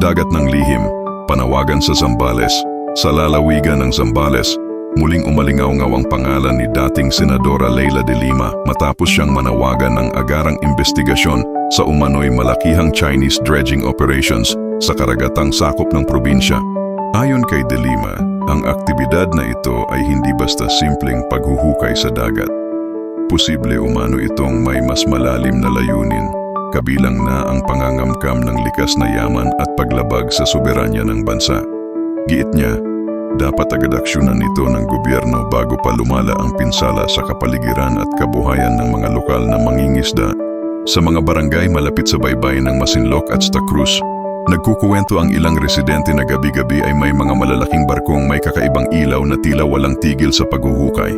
Dagat ng lihim, panawagan sa Zambales. Sa lalawigan ng Zambales, muling umalingaw-ngaw ang pangalan ni dating Senadora Leila de Lima matapos siyang manawagan ng agarang investigasyon sa umano'y malakihang Chinese dredging operations sa karagatang sakop ng probinsya. Ayon kay de Lima, ang aktibidad na ito ay hindi basta simpleng paghuhukay sa dagat. Posible umano itong may mas malalim na layunin, kabilang na ang pangangamkam ng likas na yaman at paglabag sa soberanya ng bansa. Giit niya, dapat agad aksyonan ito ng gobyerno bago pa lumala ang pinsala sa kapaligiran at kabuhayan ng mga lokal na mangingisda. Sa mga barangay malapit sa baybayin ng Masinloc at Sta Cruz, nagkukuwento ang ilang residente na gabi-gabi ay may mga malalaking barkong may kakaibang ilaw na tila walang tigil sa paghuhukay.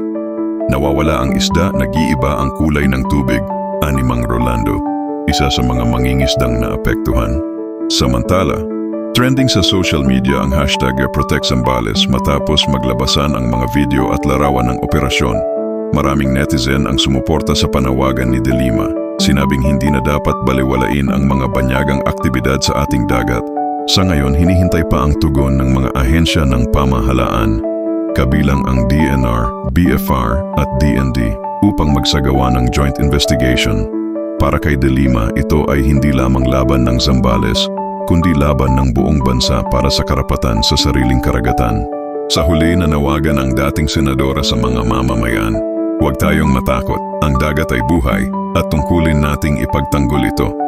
Nawawala ang isda, nag-iiba ang kulay ng tubig, animang Rolando, isa sa mga mangingisdang naapektuhan. Samantala, trending sa social media ang hashtag Protect Zambales matapos maglabasan ang mga video at larawan ng operasyon. Maraming netizen ang sumuporta sa panawagan ni De Lima. Sinabing hindi na dapat baliwalain ang mga banyagang aktibidad sa ating dagat. Sa ngayon, hinihintay pa ang tugon ng mga ahensya ng pamahalaan kabilang ang DNR, BFR at DND upang magsagawa ng joint investigation. Para kay De Lima, ito ay hindi lamang laban ng Zambales, kundi laban ng buong bansa para sa karapatan sa sariling karagatan. Sa huli nanawagan ang dating senadora sa mga mamamayan, huwag tayong matakot, ang dagat ay buhay at tungkulin nating ipagtanggol ito